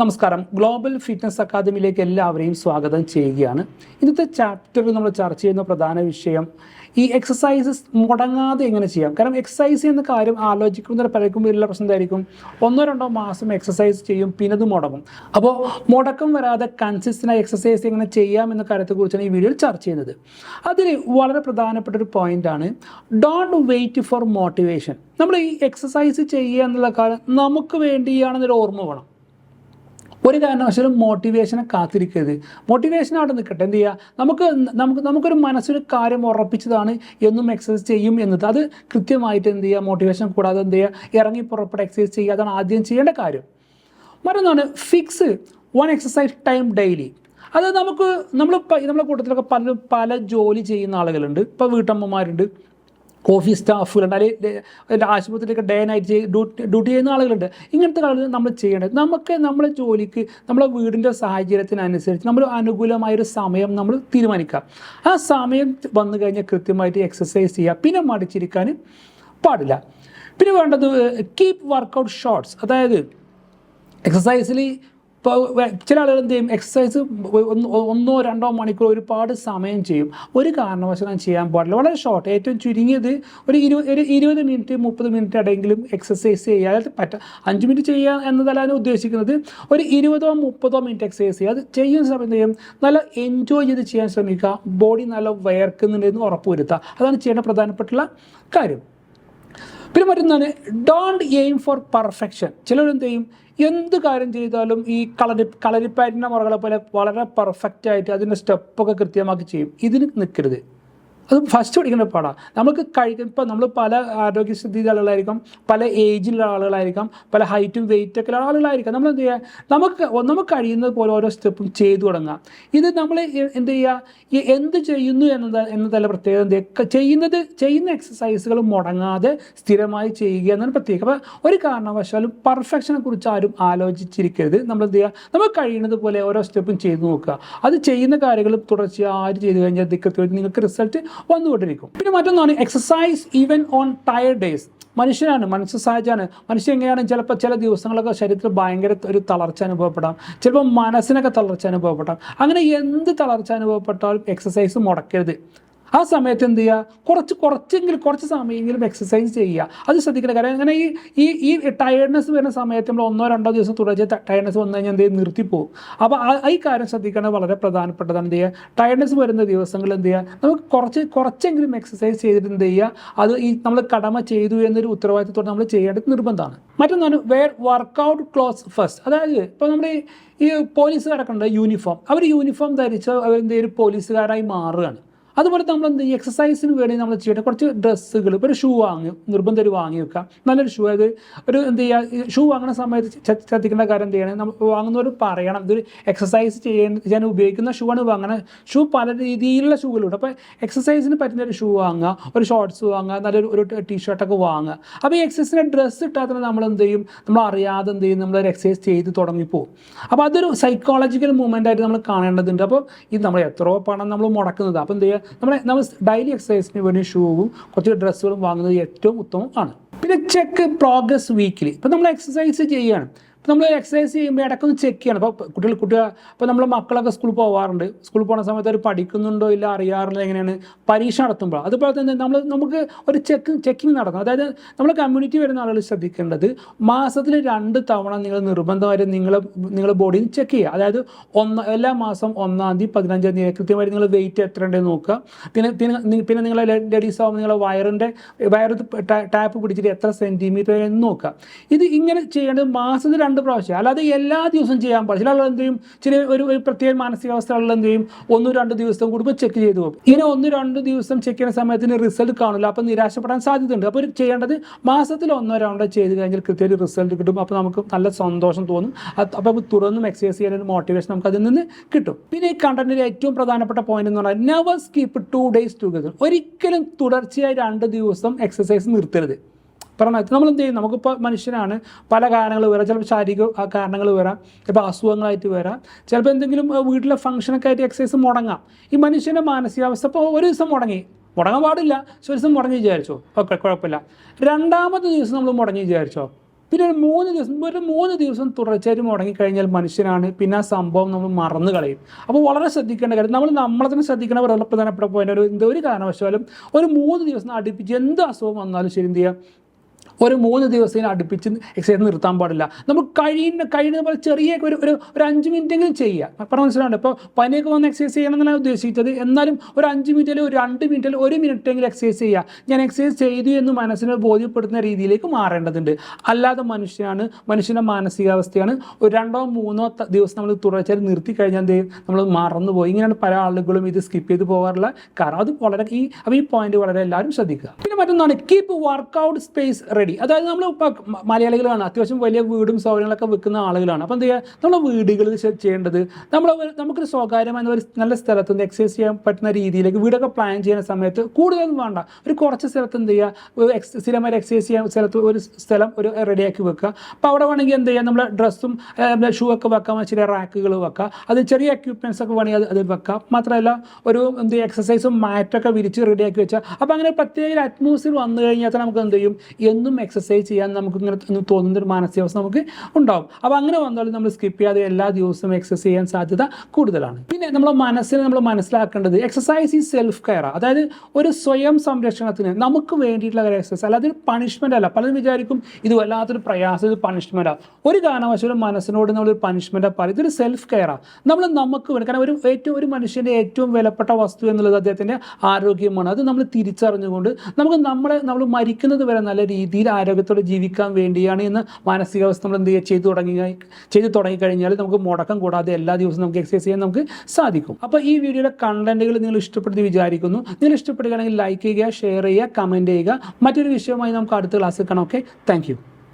നമസ്കാരം. Global fitness അക്കാദമിയിലേക്ക് എല്ലാവരെയും സ്വാഗതം ചെയ്യുകയാണ്. ഇന്നത്തെ ചാപ്റ്ററിൽ നമ്മൾ ചർച്ച ചെയ്യുന്ന പ്രധാന വിഷയം ഈ എക്സസൈസസ് മുടങ്ങാതെ എങ്ങനെ ചെയ്യാം? കാരണം എക്സസൈസ് എന്ന കാര്യം ആലോചിക്കുന്ന പലർക്കും വലിയ പ്രശ്നം എന്തായിരിക്കും? ഒന്നോ രണ്ടോ മാസം എക്സസൈസ് ചെയ്യും പിന്നെ അത് മുടങ്ങും. അപ്പോൾ മുടക്കം വരാതെ കൺസിസ്റ്റന്റായി എക്സസൈസ് എങ്ങനെ ചെയ്യാം എന്ന കാര്യത്തെക്കുറിച്ചാണ് ഈ വീഡിയോയിൽ ചർച്ച ചെയ്യുന്നത്. അതിൽ വളരെ പ്രധാനപ്പെട്ട ഒരു പോയിന്റാണ് ഡോണ്ട് വെയിറ്റ് ഫോർ മോട്ടിവേഷൻ നമ്മൾ ഈ എക്സസൈസ് ചെയ്യുക എന്നുള്ള കാര്യം നമുക്ക് വേണ്ടിയാണെന്നൊരു ഓർമ്മ വേണം. ഒരു കാരണവശാലും മോട്ടിവേഷനെ കാത്തിരിക്കരുത്. മോട്ടിവേഷൻ അവിടെ നിൽക്കട്ടെ. എന്ത് ചെയ്യുക നമുക്ക് നമുക്ക് നമുക്കൊരു മനസ്സിന് കാര്യം ഉറപ്പിച്ചതാണ് എന്നും എക്സസൈസ് ചെയ്യും എന്നത്. അത് കൃത്യമായിട്ട് എന്ത് ചെയ്യുക മോട്ടിവേഷൻ കൂടാതെ എന്ത് ചെയ്യുക ഇറങ്ങി പുറപ്പെട്ട് എക്സസൈസ് ചെയ്യുക. അതാണ് ആദ്യം ചെയ്യേണ്ട കാര്യം. മറ്റൊന്നാണ് fix one exercise time daily അത് നമുക്ക് നമ്മൾ നമ്മുടെ കൂട്ടത്തിലൊക്കെ പല പല ജോലി ചെയ്യുന്ന ആളുകളുണ്ട്. ഇപ്പോൾ വീട്ടമ്മമാരുണ്ട്. ഓഫീസ് സ്റ്റാഫുകൾ അല്ലെങ്കിൽ ആശുപത്രിയിലൊക്കെ ഡേ നൈറ്റ് ഡ്യൂട്ടി ചെയ്യുന്ന ആളുകളുണ്ട്. ഇങ്ങനത്തെ ആളുകൾ നമ്മൾ ചെയ്യേണ്ടത് നമുക്ക് നമ്മളെ ജോലിക്ക് നമ്മളെ വീടിന്റെ സാഹചര്യത്തിനനുസരിച്ച് നമ്മൾ അനുകൂലമായൊരു സമയം നമ്മൾ തീരുമാനിക്കാം ആ സമയം വന്നു കഴിഞ്ഞാൽ കൃത്യമായിട്ട് എക്സസൈസ് ചെയ്യുക. പിന്നെ മടിച്ചിരിക്കാൻ പാടില്ല. പിന്നെ വേണ്ടത് കീപ്പ് വർക്കൗട്ട് ഷോർട്സ് അതായത് എക്സസൈസിൽ ഇപ്പോൾ ചില ആളുകൾ എന്ത് ചെയ്യും? എക്സസൈസ് ഒന്നോ രണ്ടോ മണിക്കൂർ ഒരുപാട് സമയം ചെയ്യും. ഒരു കാരണവശാലും ചെയ്യാൻ പാടില്ല. വളരെ ഷോർട്ട് ഏറ്റവും ചുരുങ്ങിയത് ഒരു ഇരുപത് ഒരു ഇരുപത് മിനിറ്റ് മുപ്പത് മിനിറ്റ് ഇടയെങ്കിലും എക്സസൈസ് ചെയ്യുക. അതായത് പറ്റ അഞ്ച് മിനിറ്റ് ചെയ്യുക എന്നതല്ലാതെ ഉദ്ദേശിക്കുന്നത്. ഒരു ഇരുപതോ മുപ്പതോ മിനിറ്റ് എക്സസൈസ് ചെയ്യുക. അത് ചെയ്യുന്ന സമയത്ത് ചെയ്യും? നല്ല എൻജോയ് ചെയ്ത് ചെയ്യാൻ ശ്രമിക്കുക. ബോഡി നല്ല വയർക്കുന്നുണ്ടെന്ന് ഉറപ്പുവരുത്തുക അതാണ് ചെയ്യേണ്ട പ്രധാനപ്പെട്ടുള്ള കാര്യം. പിന്നെ മറ്റൊന്നാണ് ഡോണ്ട് എയിം ഫോർ പെർഫെക്ഷൻ ചിലരെന്ത് ചെയ്യും? എന്ത് കാര്യം ചെയ്താലും ഈ കളരി കളരിപ്പാറ്റിന്റെ മുറകളെ പോലെ വളരെ പെർഫെക്റ്റ് ആയിട്ട് അതിന്റെ സ്റ്റെപ്പൊക്കെ കൃത്യമാക്കി ചെയ്യും. ഇതിന് നിൽക്കരുത് അത് ഫസ്റ്റ് പഠിക്കേണ്ട പാടാണ് നമുക്ക് കഴിക്കുന്ന ഇപ്പം നമ്മൾ പല ആരോഗ്യസ്ഥിതിയിലുള്ള ആളുകളായിരിക്കും പല ഏജിലുള്ള ആളുകളായിരിക്കാം പല ഹൈറ്റും വെയിറ്റും ഒക്കെ ഉള്ള ആളുകളായിരിക്കാം. നമ്മൾ എന്ത് ചെയ്യുക നമുക്ക് നമുക്ക് കഴിയുന്നത് പോലെ ഓരോ സ്റ്റെപ്പും ചെയ്തു തുടങ്ങാം. ഇത് നമ്മൾ എന്ത് ചെയ്യുക എന്ത് ചെയ്യുന്നു എന്നത് എന്നതല്ല പ്രത്യേകത. എന്ത് ചെയ്യുന്നത് ചെയ്യുന്ന എക്സസൈസുകൾ മുടങ്ങാതെ സ്ഥിരമായി ചെയ്യുക എന്നാണ് പ്രത്യേകം അപ്പോൾ ഒരു കാരണവശാലും പെർഫെക്ഷനെ കുറിച്ച് ആരും ആലോചിച്ചിരിക്കരുത്. നമ്മൾ എന്ത് ചെയ്യുക നമുക്ക് കഴിയുന്നത് പോലെ ഓരോ സ്റ്റെപ്പും ചെയ്തു നോക്കുക. അത് ചെയ്യുന്ന കാര്യങ്ങൾ തുടർച്ചയായി ചെയ്തു കഴിഞ്ഞാൽ നിങ്ങൾക്ക് റിസൾട്ട് വന്നുകൊണ്ടിരിക്കും. പിന്നെ മറ്റൊന്നാണ് exercise even on tired days മനുഷ്യനാണ് മനുഷ്യ സഹജമാണ് മനുഷ്യൻ എങ്ങനെയാണ് ചിലപ്പോൾ ചില ദിവസങ്ങളൊക്കെ ശരീരത്തിൽ ഭയങ്കര ഒരു തളർച്ച അനുഭവപ്പെടാം. ചിലപ്പോൾ മനസ്സിനൊക്കെ തളർച്ച അനുഭവപ്പെടാം. അങ്ങനെ എന്ത് തളർച്ച അനുഭവപ്പെട്ടാലും എക്സസൈസ് മുടക്കരുത്. ആ സമയത്ത് എന്ത് ചെയ്യുക? കുറച്ച് കുറച്ചെങ്കിലും കുറച്ച് സമയമെങ്കിലും എക്സസൈസ് ചെയ്യുക. അത് ശ്രദ്ധിക്കണം കാര്യം അങ്ങനെ ഈ ഈ ഈ ടയർഡ്നെസ് വരുന്ന സമയത്ത് നമ്മൾ ഒന്നോ രണ്ടോ ദിവസം തുടർച്ച ടയർഡ്നെസ് വന്നു കഴിഞ്ഞാൽ എന്ത് ചെയ്യും? നിർത്തിപ്പോകും അപ്പോൾ ഈ കാര്യം ശ്രദ്ധിക്കേണ്ടത് വളരെ പ്രധാനപ്പെട്ടതാണ്. എന്ത് ചെയ്യുക? ടയർഡ്നെസ് വരുന്ന ദിവസങ്ങളിൽ എന്ത് ചെയ്യുക? നമുക്ക് കുറച്ച് കുറച്ചെങ്കിലും എക്സസൈസ് ചെയ്തിട്ട് എന്ത് ചെയ്യുക? അത് ഈ നമ്മൾ കടമ ചെയ്തു എന്നൊരു ഉത്തരവാദിത്തത്തോടെ നമ്മൾ ചെയ്യേണ്ടത് നിർബന്ധമാണ്. മറ്റൊന്നാണ് വെയർ വർക്കൗട്ട് ക്ലോസ് ഫസ്റ്റ് അതായത് ഇപ്പോൾ നമ്മുടെ ഈ പോലീസുകാരൊക്കെ ഉണ്ട് യൂണിഫോം അവർ യൂണിഫോം ധരിച്ച് ഒരു പോലീസുകാരായി മാറുകയാണ്. അതുപോലെ നമ്മൾ എന്ത് എക്സസൈസിന് വേണ്ടി നമ്മൾ ചെയ്യേണ്ട കുറച്ച് ഡ്രസ്സുകൾ ഇപ്പോൾ ഒരു ഷൂ വാങ്ങി നിർബന്ധം ഒരു വാങ്ങി വെക്കുക. നല്ലൊരു ഷൂ അത് ഒരു എന്ത് ചെയ്യുക? ഷൂ വാങ്ങുന്ന സമയത്ത് ശ്രദ്ധിക്കേണ്ട കാര്യം എന്ത് ചെയ്യണം? നമ്മൾ വാങ്ങുന്നവർ പറയണം. ഇതൊരു എക്സസൈസ് ചെയ്യാൻ ഉപയോഗിക്കുന്ന ഷൂ ആണ് വാങ്ങണം. ഷൂ പല രീതിയിലുള്ള ഷൂകളുണ്ട് അപ്പോൾ എക്സസൈസിന് പറ്റുന്ന ഒരു ഷൂ വാങ്ങുക ഒരു ഷോർട്സ് വാങ്ങുക നല്ലൊരു ഒരു ടീഷർട്ടൊക്കെ വാങ്ങുക. അപ്പോൾ ഈ എക്സസൈസിന്റെ ഡ്രസ്സ് ഇട്ടാൽ തന്നെ നമ്മൾ എന്ത് ചെയ്യും? നമ്മൾ അറിയാതെ എന്ത് ചെയ്യും? നമ്മളൊരു എക്സസൈസ് ചെയ്ത് തുടങ്ങിപ്പോവും അപ്പോൾ അതൊരു സൈക്കോളജിക്കൽ മൂവ്മെന്റ് ആയിട്ട് നമ്മൾ കാണേണ്ടതുണ്ട്. അപ്പോൾ ഇത് നമ്മൾ എത്രയോ പണം നമ്മൾ മുടക്കുന്നത്. അപ്പോൾ എന്ത് ചെയ്യുക? നമ്മളെ നമ്മൾ ഡെയിലി എക്സസൈസിന് വേണ്ടി ഷൂവും കുറച്ച് ഡ്രസ്സുകളും വാങ്ങുന്നത് ഏറ്റവും ഉത്തമം ആണ്. പിന്നെ ചെക്ക് പ്രോഗ്രസ് വീക്കിലി ഇപ്പം നമ്മൾ എക്സസൈസ് ചെയ്യുകയാണ് നമ്മൾ എക്സസൈസ് ചെയ്യുമ്പോൾ ഇടയ്ക്കൊന്ന് ചെക്ക് ചെയ്യണം. അപ്പോൾ കുട്ടികൾ കുട്ടികൾ അപ്പോൾ നമ്മൾ മക്കളൊക്കെ സ്കൂളിൽ പോകാറുണ്ട് സ്കൂളിൽ പോകുന്ന സമയത്ത് അവർ പഠിക്കുന്നുണ്ടോ ഇല്ല അറിയാറില്ല എങ്ങനെയാണ്? പരീക്ഷ നടത്തുമ്പോൾ അതുപോലെ തന്നെ നമ്മൾ നമുക്ക് ഒരു ചെക്ക് ചെക്കിങ് നടക്കണം. അതായത് നമ്മൾ കമ്മ്യൂണിറ്റി വരുന്ന ആളുകൾ ശ്രദ്ധിക്കേണ്ടത് മാസത്തിൽ രണ്ട് തവണ നിങ്ങൾ നിർബന്ധമായിട്ട് നിങ്ങൾ നിങ്ങളുടെ ബോഡിയിൽ ചെക്ക് ചെയ്യുക. അതായത് ഒന്ന് എല്ലാ മാസം ഒന്നാം തീയതി പതിനഞ്ചാം തീയതി കൃത്യമായിട്ട് നിങ്ങൾ വെയിറ്റ് എത്ര ഉണ്ടെന്ന് നോക്കുക. പിന്നെ പിന്നെ പിന്നെ നിങ്ങൾ ലേഡീസ് ആകുമ്പോൾ നിങ്ങളെ വയറിന്റെ വയറ് ടാപ്പ് പിടിച്ചിട്ട് എത്ര സെന്റിമീറ്റർ എന്ന് നോക്കുക. ഇത് ഇങ്ങനെ ചെയ്യേണ്ടത് മാസത്തിൽ രണ്ട് പ്രാവശ്യം. അല്ലാതെ എല്ലാ ദിവസവും ചെയ്യാൻ പാടില്ല. ചില ആളുകൾ എന്ത് ചെയ്യും? ചില ഒരു ഒരു പ്രത്യേക മാനസികാവസ്ഥകളിൽ എന്ത് ചെയ്യും? ഒന്നും രണ്ട് ദിവസം കൂടുമ്പോൾ ചെക്ക് ചെയ്തു പോകും ഇങ്ങനെ ഒന്ന് രണ്ട് ദിവസം ചെക്ക് ചെയ്യുന്ന സമയത്തിന് റിസൾട്ട് കാണില്ല അപ്പോൾ നിരാശപ്പെടാൻ സാധ്യതയുണ്ട്. അപ്പോൾ ചെയ്യേണ്ടത് മാസത്തിൽ ഒന്നോ രണ്ടോ ചെയ്ത് കഴിഞ്ഞാൽ കൃത്യമായിട്ട് റിസൾട്ട് കിട്ടും. അപ്പോൾ നമുക്ക് നല്ല സന്തോഷം തോന്നും. അപ്പോൾ നമുക്ക് തുറന്നും എക്സസൈസ് ചെയ്യാൻ ഒരു മോട്ടിവേഷൻ നമുക്ക് അതിൽ നിന്ന് കിട്ടും. പിന്നെ ഈ കണ്ടന്റിൽ ഏറ്റവും പ്രധാനപ്പെട്ട പോയിന്റ് എന്ന് പറഞ്ഞാൽ never skip two days together ഒരിക്കലും തുടർച്ചയായി രണ്ട് ദിവസം എക്സസൈസ് നിർത്തരുത്. പറഞ്ഞാൽ നമ്മൾ എന്ത് ചെയ്യും? നമുക്കിപ്പോൾ മനുഷ്യനാണ്. പല കാരണങ്ങൾ വരാം. ചിലപ്പോൾ ശാരീരിക കാരണങ്ങൾ വരാം. ചിലപ്പോൾ അസുഖങ്ങളായിട്ട് വരാം. ചിലപ്പോൾ എന്തെങ്കിലും വീട്ടിലെ ഫംഗ്ഷനൊക്കെ ആയിട്ട് എക്സസൈസ് മുടങ്ങാം. ഈ മനുഷ്യന്റെ മാനസികാവസ്ഥ ഇപ്പോൾ ഒരു ദിവസം മുടങ്ങി. മുടങ്ങാൻ പാടില്ല. ഒരു ദിവസം മുടങ്ങി വിചാരിച്ചോ? ഓക്കെ കുഴപ്പമില്ല. രണ്ടാമത്തെ ദിവസം നമ്മൾ മുടങ്ങി വിചാരിച്ചോ? പിന്നെ ഒരു മൂന്ന് ദിവസം ഒരു മൂന്ന് ദിവസം തുടർച്ചയായിട്ട് മുടങ്ങിക്കഴിഞ്ഞാൽ മനുഷ്യനാണ്. പിന്നെ ആ സംഭവം നമ്മൾ മറന്നു കളയും. അപ്പോൾ വളരെ ശ്രദ്ധിക്കേണ്ട കാര്യം നമ്മൾ നമ്മളെ തന്നെ ശ്രദ്ധിക്കണ വളരെ പ്രധാനപ്പെട്ട പോയിന്റ് ഒരു എന്ത് ഒരു കാരണവശാലും ഒരു മൂന്ന് ദിവസം അടുപ്പിച്ച് എന്ത് അസുഖം വന്നാലും ശരി എന്ത് ചെയ്യുക ഒരു മൂന്ന് ദിവസം അടുപ്പിച്ച് എക്സസൈസ് നിർത്താൻ പാടില്ല. നമുക്ക് കഴിയുന്ന കഴിയുന്ന പോലെ ചെറിയ ഒരു ഒരു ഒരു അഞ്ച് മിനിറ്റെങ്കിലും ചെയ്യുക പറഞ്ഞ മനസ്സിലാണ്ട് ഇപ്പോൾ പനിയൊക്കെ വന്ന് എക്സസൈസ് ചെയ്യണം എന്നാണ് ഉദ്ദേശിച്ചത്. എന്നാലും ഒരു അഞ്ച് മിനിറ്റിൽ ഒരു രണ്ട് മിനിറ്റിൽ ഒരു മിനിറ്റെങ്കിലും എക്സസൈസ് ചെയ്യുക ഞാൻ എക്സസൈസ് ചെയ്തു എന്ന് മനസ്സിനെ ബോധ്യപ്പെടുത്തുന്ന രീതിയിലേക്ക് മാറേണ്ടതുണ്ട്. അല്ലാതെ മനുഷ്യനാണ് മനുഷ്യന്റെ മാനസികാവസ്ഥയാണ് ഒരു രണ്ടോ മൂന്നോ ദിവസം നമ്മൾ തുടർച്ചയായി നിർത്തി കഴിഞ്ഞാൽ നമ്മൾ മറന്നുപോയി. ഇങ്ങനെയാണ് പല ആളുകളും ഇത് സ്കിപ്പ് ചെയ്ത് പോകാറുള്ള കാരണം. അത് വളരെ ഈ അപ്പോൾ ഈ പോയിന്റ് വളരെ എല്ലാവരും ശ്രദ്ധിക്കുക. പിന്നെ മറ്റൊന്നാണ് കീപ്പ് വർക്കൗട്ട് സ്പേസ് റെഡി അതായത് നമ്മൾ മലയാളികളാണ്. അത്യാവശ്യം വലിയ വീടും സൗകര്യങ്ങളൊക്കെ വെക്കുന്ന ആളുകളാണ്. അപ്പോൾ എന്താ ചെയ്യുക നമ്മൾ വീടുകളിൽ ചെയ്യേണ്ടത് നമ്മൾ നമുക്കൊരു സ്വകാര്യമായ ഒരു നല്ല സ്ഥലത്ത് നിന്ന് എക്സസൈസ് ചെയ്യാൻ പറ്റുന്ന രീതിയിലേക്ക് വീടൊക്കെ പ്ലാൻ ചെയ്യുന്ന സമയത്ത് കൂടുതലൊന്നും വേണ്ട. ഒരു കുറച്ച് സ്ഥലത്ത് എന്ത് ചെയ്യുക എക്സ് സ്ഥിരമായി എക്സസൈസ് ചെയ്യാൻ സ്ഥലത്ത് ഒരു സ്ഥലം ഒരു റെഡിയാക്കി വെക്കുക. അപ്പോൾ അവിടെ വേണമെങ്കിൽ എന്ത് ചെയ്യുക നമ്മുടെ ഡ്രസ്സും ഷൂ ഒക്കെ വെക്കാൻ ചെറിയ റാക്കുകൾ വെക്കുക അത് ചെറിയ എക്യുപ്മെന്റ്സ് ഒക്കെ വേണമെങ്കിൽ അത് അത് വെക്കാം. മാത്രമല്ല ഒരു എന്ത് എക്സസൈസും മാറ്റൊക്കെ വിരിച്ച് റെഡിയാക്കി വെച്ചാൽ അപ്പോൾ അങ്ങനെ പ്രത്യേക അറ്റ്മോസ്ഫിയർ വന്നു കഴിഞ്ഞാൽ നമുക്ക് എന്ത് ചെയ്യും? എന്നും എക്സസൈസ് ചെയ്യാൻ നമുക്ക് ഇങ്ങനെ ഒന്ന് തോന്നുന്ന ഒരു മാനസികാവസ്ഥ നമുക്ക് ഉണ്ടാവും. അപ്പോൾ അങ്ങനെ വന്നാലും നമ്മൾ സ്കിപ്പ് ചെയ്യാതെ എല്ലാ ദിവസവും എക്സസൈസ് ചെയ്യാൻ സാധ്യത കൂടുതലാണ്. പിന്നെ നമ്മൾ മനസ്സിനെ നമ്മൾ മനസ്സിലാക്കേണ്ടത് എക്സസൈസ് ഈ സെൽഫ് കെയർ അതായത് ഒരു സ്വയം സംരക്ഷണത്തിന് നമുക്ക് വേണ്ടിയിട്ടുള്ള ഒരു എക്സസൈസ് അല്ലാതെ ഒരു പണിഷ്മെന്റ് അല്ല. പലരും വിചാരിക്കും ഇത് വല്ലാത്തൊരു പ്രയാസം ഇത് പണിഷ്മെന്റാണ് ഒരു കാരണവശാലും മനസ്സിനോട് നമ്മളൊരു പണിഷ്മെന്റ് പറയും. ഇതൊരു സെൽഫ് കെയറാണ് നമ്മൾ നമുക്ക് വേണ്ടി കാരണം ഒരു ഏറ്റവും ഒരു മനുഷ്യന്റെ ഏറ്റവും വിലപ്പെട്ട വസ്തു എന്നുള്ളത് അദ്ദേഹത്തിന്റെ ആരോഗ്യമാണ്. അത് നമ്മൾ തിരിച്ചറിഞ്ഞുകൊണ്ട് നമുക്ക് നമ്മളെ നമ്മൾ മരിക്കുന്നത് വരെ നല്ല രീതിയിൽ ആരോഗ്യത്തോടെ ജീവിക്കാൻ വേണ്ടിയാണ് എന്ന് മാനസികാവസ്ഥ നമ്മൾ എന്ത് ചെയ്യുക ചെയ്തു തുടങ്ങി ചെയ്തു തുടങ്ങിക്കഴിഞ്ഞാൽ നമുക്ക് മുടക്കം കൂടാതെ എല്ലാ ദിവസവും നമുക്ക് എക്സസൈസ് ചെയ്യാൻ നമുക്ക് സാധിക്കും. അപ്പോൾ ഈ വീഡിയോയുടെ കണ്ടന്റുകൾ നിങ്ങൾ ഇഷ്ടപ്പെടുത്തി വിചാരിക്കുന്നു. നിങ്ങൾ ഇഷ്ടപ്പെടുകയാണെങ്കിൽ ലൈക്ക് ചെയ്യുക ഷെയർ ചെയ്യുക കമന്റ് ചെയ്യുക. മറ്റൊരു വിഷയവുമായി നമുക്ക് അടുത്ത ക്ലാസ്സിൽ കാണാം. Okay thank